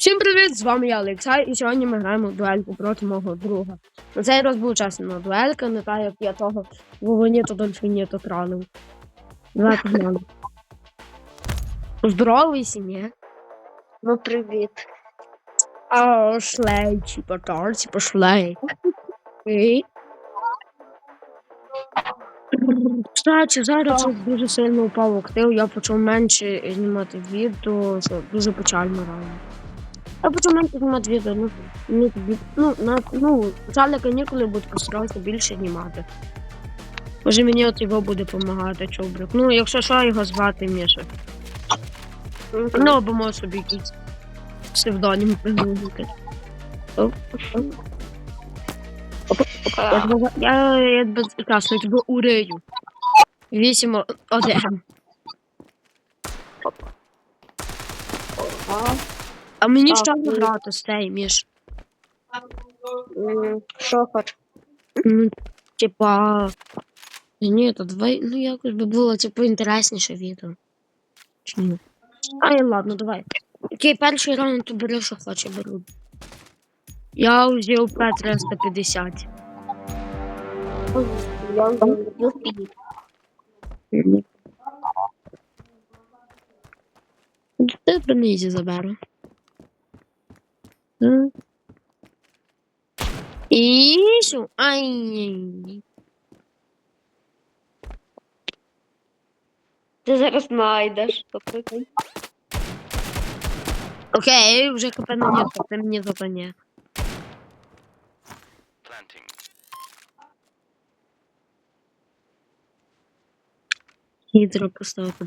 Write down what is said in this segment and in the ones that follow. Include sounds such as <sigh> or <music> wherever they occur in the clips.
Всім привіт! З вами я Олексій, і сьогодні ми граємо в дуельку проти мого друга. На цей раз був чесно дуелька, не так як я того Вовоніто Дольфініто транив. Давай погнали. Здоровий сім'є. Ну, привіт. А шлей, чи потарці, пошлей. Окей. Кстати, зараз щось дуже сильно упав актив, я почав менше знімати відео, що дуже печально реально. Почав менше знімати відео, ну, ну, ну, на, ну, жаль, канікули будуть постарався більше знімати. Може мені от його буде допомагати, чобрик. Ну, якщо що, його звати Міша. Ну, або може собі якийсь псевдонім придумати. Я я, прекрасно, я тебе урею. Вісім один. А, А мені що грати з цей, Міш? Що хоч? Ну, типа. Ні, то давай, ну якось би було, типу, інтересніше відео. Чи ні? Ай, ладно, давай. Окей, перший раунд то бери, що хоче, беру. Я взяв П-350. Я піт. Ти бронизі заберу. М. І що? Ай. Ти зараз знайдеш. Поприкай. Окей, вже КП на нет, ти мені зато ні. Гідро поставити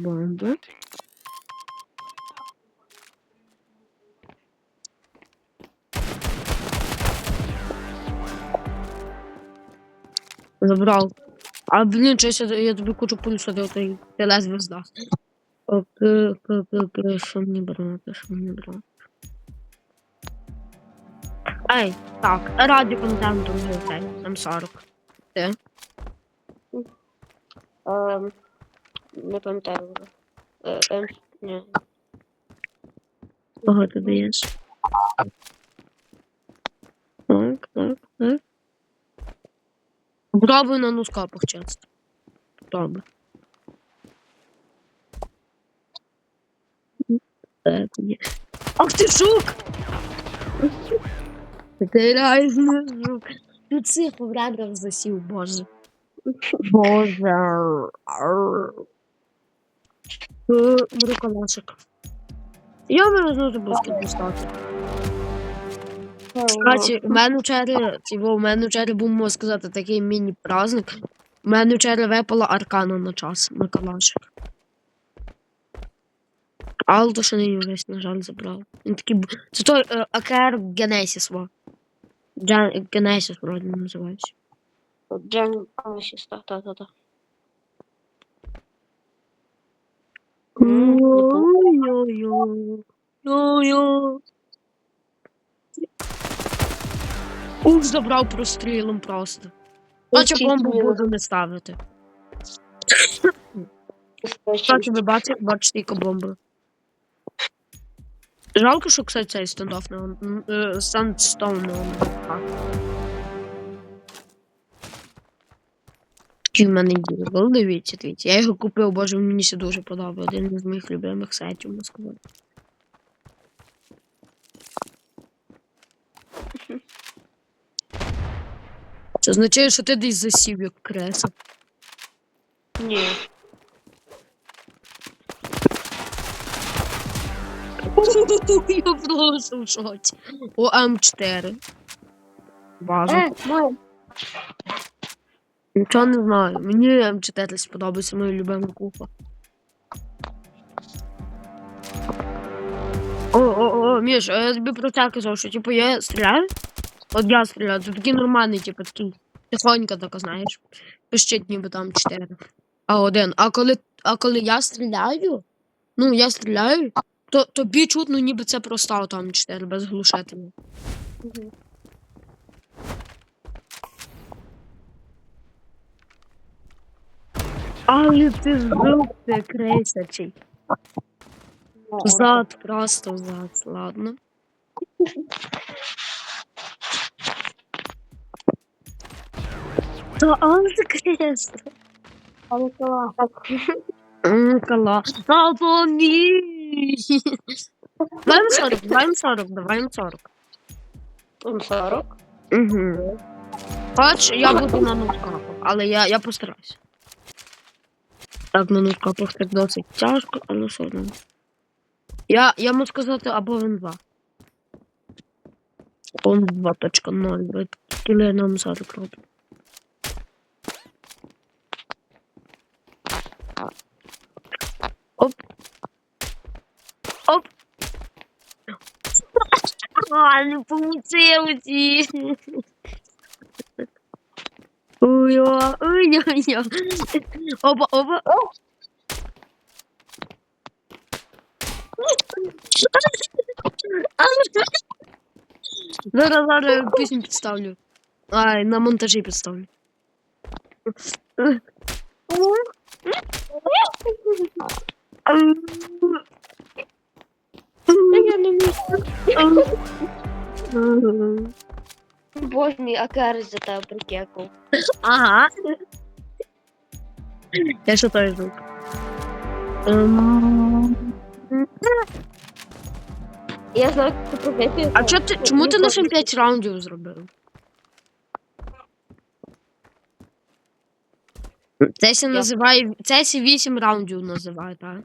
Забрав. А блін, щось я, я тобі кучу пуль садив, ти, ти ледве здав. Що мені брати, що мені брати? Ей, так, раді контенту вже цей, М40. Ти? Ем, Не пам'ятаю вже. Е, ем, ні. Кого ти даєш? Так, так, так. Пробуй на носкапах часто. Добре. Так, ні. Ах ти жук! Ти реально жук. Ти цих ребрах засів, боже. Боже. Беру. Я мене знову забув дістати. Кстати, у мене вчора, цього, у мене вчора був, можна сказати, такий міні-праздник. У мене вчора випала аркана на час на калашик. Але то ще не весь, на жаль, забрав. Він такий. Це той е, АКР Генесіс, во. Джан Генесіс, вроді називається. Джен Амосіс, так, так, так. так. Ой-ой-ой. Ой-ой. Ух, забрав прострілом просто. Наче бомбу буду не ставити. Кстати, ви бачите, бачите, яка бомба. Жалко, що, кстати, цей стендоф не он- е, Сандстоун не он. Який в мене діл, дивіться, дивіться. Я його купив, боже, мені ще дуже подобає. Один із моїх любимих можна сказати. <laughs> Це означає, що ти десь засів, як креса. Ні. <laughs> Я просто в шоці. О, М4. База. Е. Нічого не знаю. Мені М4 сподобається моя любима купа. О, о, о, Міш, а я тобі про це казав, що типу я стріляю. От я стріляю, це такий нормальний, типу, такий. Тихонько така, знаєш. Пищить ніби там 4. А один. А коли, а коли я стріляю, ну я стріляю, то тобі чутно, ніби це просто там 4 без глушителя. Мгм. Але ти звук ти. Ну, просто взад, ладно. Та антикрест. Але клас. Кала. Та помій. Давай 40, давай 40, давай 40. Там 40. Угу. Хоч я буду на ноускапах, але я, я постараюся. Так, на ноускапах так досить тяжко, але все одно. Я, я можу сказати або він 2. Он 2.0, ви тільки нам 40 робить. А, не получилось. Ой, ой, ой, ой. Оба, оба. Зараз, зараз пісню підставлю. Ай, на монтажі підставлю. Боже мій, а Карс за тебе прикекав. Ага. Я що той звук. Ем, Я знаю, що професію. А чо ти, чому ти лише 5 раундів зробив? Це сі називає. Це сі 8 раундів називає, так?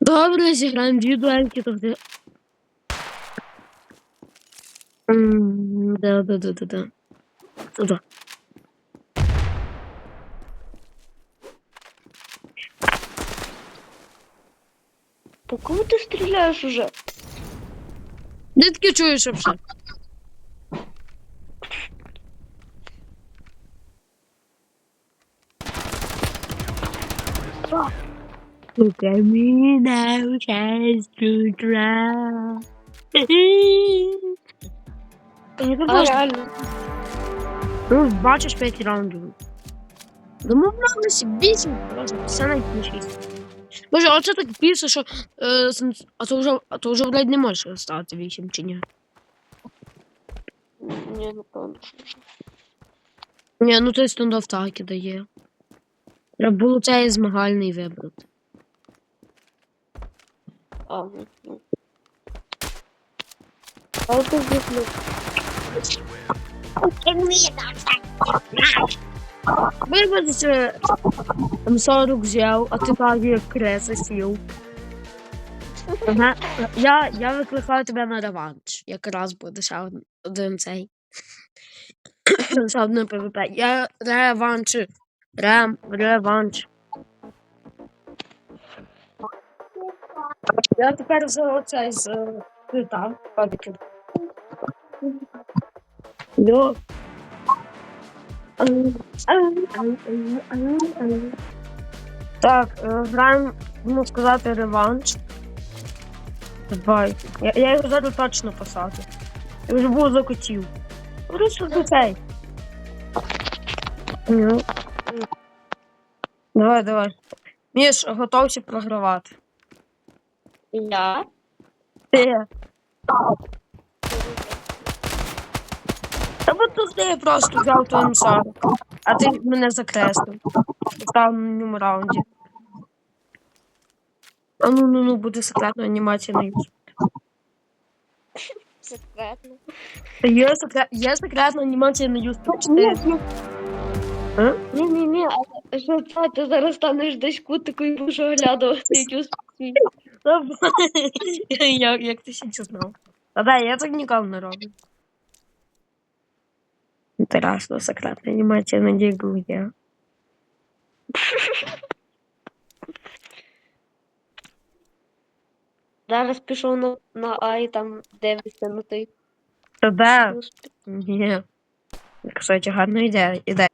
Добре, зіграємо дві дуельки тоді. М, Да, да, да, да, да. Туди. По кому ти стріляєш уже? Де таки чуєш вообще? Look at me now, chance to try. А реально. Ну, бачиш 5 раундів. Домовлялися 8, просто все 6. Боже, а це так більше, що е, а то вже, а то вже, блядь, не може стати 8 чи ні? Ні, напевно. Ні, ну той стендов так і дає. Треба було цей змагальний вибрати. А, ну. Але ти звісно. Вибачте, там 40 взяв, а ти так як креса сів. Ага. Я, я викликаю тебе на реванш. Якраз буде ще один цей. ще одне ПВП. Я реванш. Рем, реванш. Я тепер за оцей з там, пабіки. Йо. Так, е, граємо, можна сказати, реванш. Давай. Я, я його зараз точно посадю. Я вже був закотів. Просто до цей. Ну. Давай, давай. Міш, готовся програвати. Я? Ти. Та от тут я просто взяв твою М40, а ти мене закреслив. В останньому раунді. А ну ну ну буде секретна анімація на YouTube. Секретно. Є, секрет, є секретна анімація на YouTube 4. А? Ні, ні, ні, що це? Ти зараз станеш десь кутику і будеш оглядувати якусь свій. Та, як, як ти ще це знав? Та да, я так ніколи не роблю. Інтересно, секретна анімація на Дігл є. <laughs> Зараз пішов на, на А і там дивишся на той. Та плюс. Ні. Кстати, гарна ідея. ідея.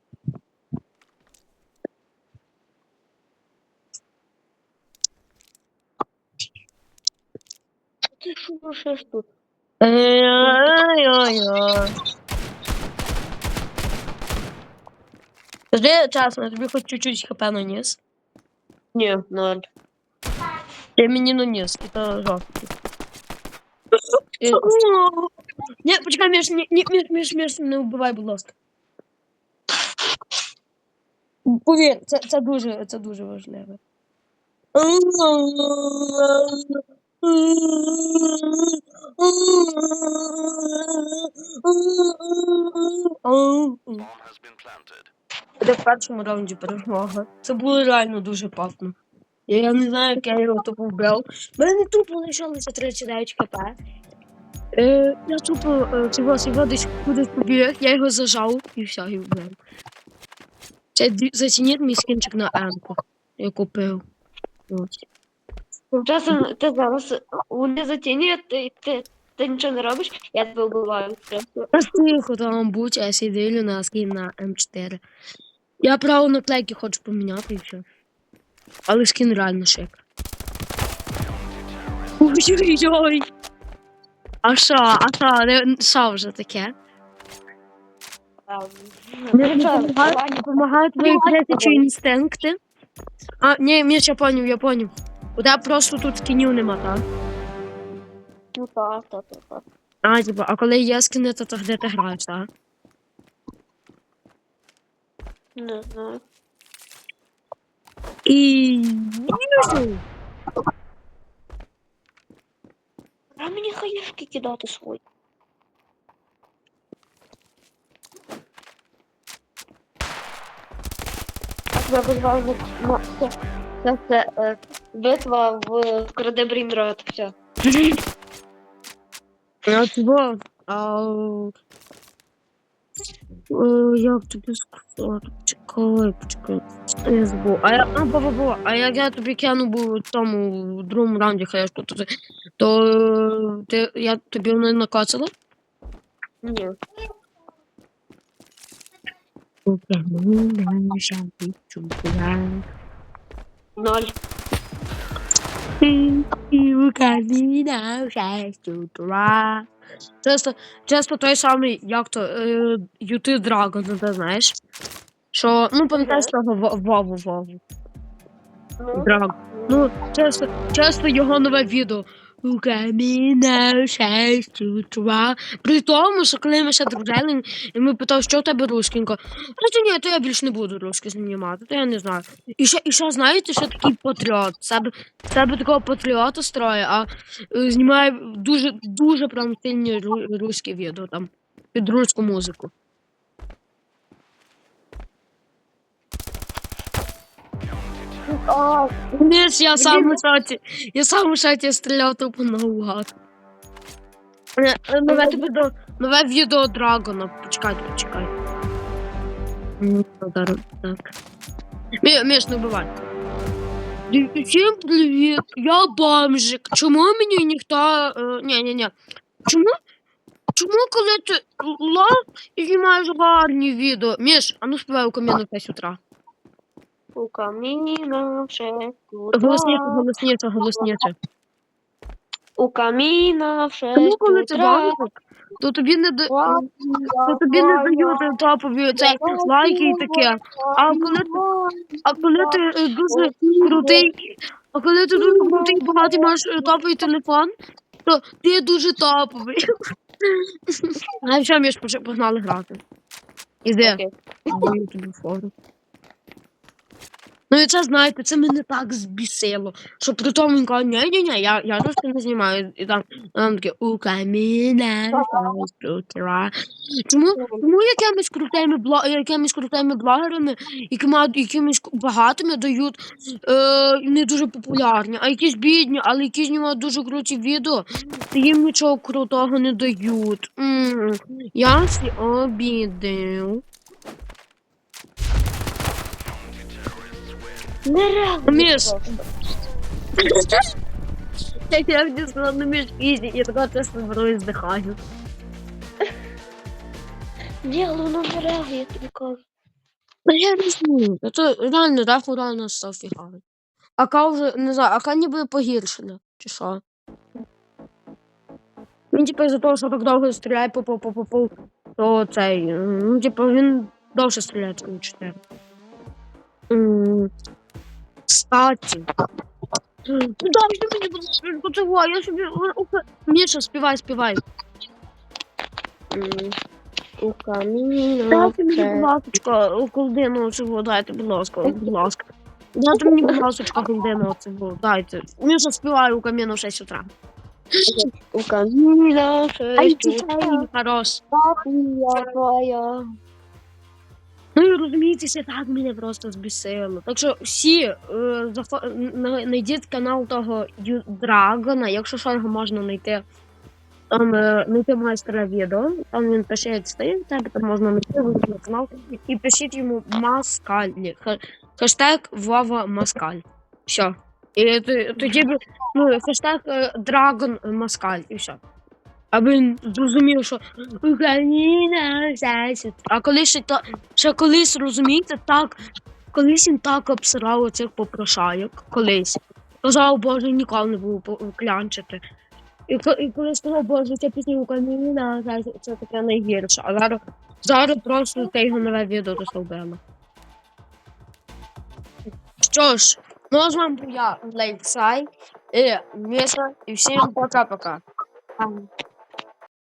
Ти ж тут? Ой-ой-ой. Скажи чесно, тобі хоч чуть-чуть хп наніс. Ні, ноль. Ти мені наніс, і то жорсткий. Е, Ні, почекай, Міш, ні, ні, Міш, Міш, Міш, не вбивай, будь ласка. Повір, це, це дуже, це дуже важливо. Буде в першому раунді перемога. Це було реально дуже папно. Я, я не знаю, як я його тупо вбив. Мене тупо лишалося 39 кп. Е, я тупо е, цього його десь кудись побіг, я його зажав і все, і вбив. Це зацініть мій скінчик на М-ку. Я купив. Ось. Тим часом ти зараз вони затінюють, ти, ти, ти нічого не робиш, я тебе вбиваю. Просто. Тихо там будь, а я сиділю на скін на М4. Я право наклейки хочу поміняти і все. Але скін реально шик. Ой-ой-ой. А що, а що, не- що вже таке? Не допомагають, твої критичні інстинкти. А, ні, Міш, я поняв, я поняв. У тебе просто тут скінів нема, так? Ну так, так, так, так. А, типа, а коли є скіни, то, то де ти граєш, так? Не знаю. І... А мені хаєшки кидати свої. Я визвав на це. Це, це е, битва в краде. Все. А цього, а... е, Як тобі сказати? Почекай, почекай. Я забув. А я, а, бо, бо, бо, а як я тобі кину був у тому в другому раунді хаєшку, то, ти- то е, ти, я тобі не накацала? Ні. Ноль. Часто, часто той самий, як то, е, Юти Драгон, ти знаєш? Що, ну, пам'ятаєш того Во- Вову Вову. Ну, Драгон. Ну, часто, часто його нове відео. У каміна шесть утра. При тому, що коли ми ще дружили, і ми питали, що у тебе рускінко. А ні, то я більше не буду русський знімати, то я не знаю. І ще, і ще знаєте, що такий патріот. Себе, себе такого патріота строє, а е, знімає дуже, дуже прям сильні ру- руські відео там. Під руську музику. А, я сам у шоті. Я сам у шоті стріляв тупо наугад. Е, е, Нове тобі до нове відео Драгона. Почекай, почекай. Зараз, Так. Мі, Міш, не вбивай. Всім привіт, я бомжик. Чому мені ніхто. Е, ні, ні, ні. Чому? Чому коли ти лав і знімаєш гарні відео? Міш, а ну співай у каміну 5 утра. У каміна в шесть Голосніше, голосніше, голосніше. У каміна в шесть Тому коли ти утра. бомжик, то тобі не да... То тобі не дають топові цей лайки і таке. А коли ти, а коли ти е, дуже крутий, а коли ти дуже крутий, багатий маєш е, топовий телефон, то ти дуже топовий. <laughs> А що, Міш, поч- погнали грати. Іди, Окей. даю тобі фору. Ну і це, знаєте, це мене так збісило, що при тому він каже, ні, ні, ні, я, я трошки не знімаю. І там, там таке, у каміна. Чому, чому якимись крутими, бло, якимись крутими блогерами, якими, якимись багатими дають е, не дуже популярні, а якісь бідні, але які знімають дуже круті відео, то їм нічого крутого не дають. М, Я всі обідаю. Нереально. Міш. просто. Як я внесла на міжкізі, я така чесно беру і здихаю. Ні, воно нереально, я тобі кажу. Ну я не знаю. Це реально раху реально став фігавий. Ака вже, не знаю, ака ніби погіршена, чи що. Він типу із-за того, що так довго стріляє по по по по то цей. Ну, типу, він довше стріляє, ніж 4. Кстати, Ну ти мені будеш поцілувати, я собі... Міша, співай, співай. У каміно. Дайте мені, будь ласка, колдину дайте, будь ласка, будь ласка. Дайте мені, будь ласка, колдину цього, дайте. Міша, співай у каміну в 6 утра. У каміно. Ай, ти утра, хорош. папія твоя. Ну і розумієте, так мене просто збісило. Так що всі е, знайдіть канал того Драгона, якщо що його можна знайти. Там е, знайти майстра відео, там він пише, стоїть, тебе там можна знайти на канал і пишіть йому Маскаль. Хештег Вова Маскаль. Все. І тоді ну, хештег е, Драгон Маскаль, і все. Аби він зрозумів, що Україна, зайця. А коли ще то ще колись розумієте, так колись він так обсирав оцих попрошайок, колись. Казав, боже, ніколи не буду клянчити. І, і коли сказав, боже, ця пісня Україна, зайця, це таке найгірше. А зараз, зараз просто те його нове відео дословбило. Що ж, ну з вами був я, Лейксай, і Міша, і всім пока-пока.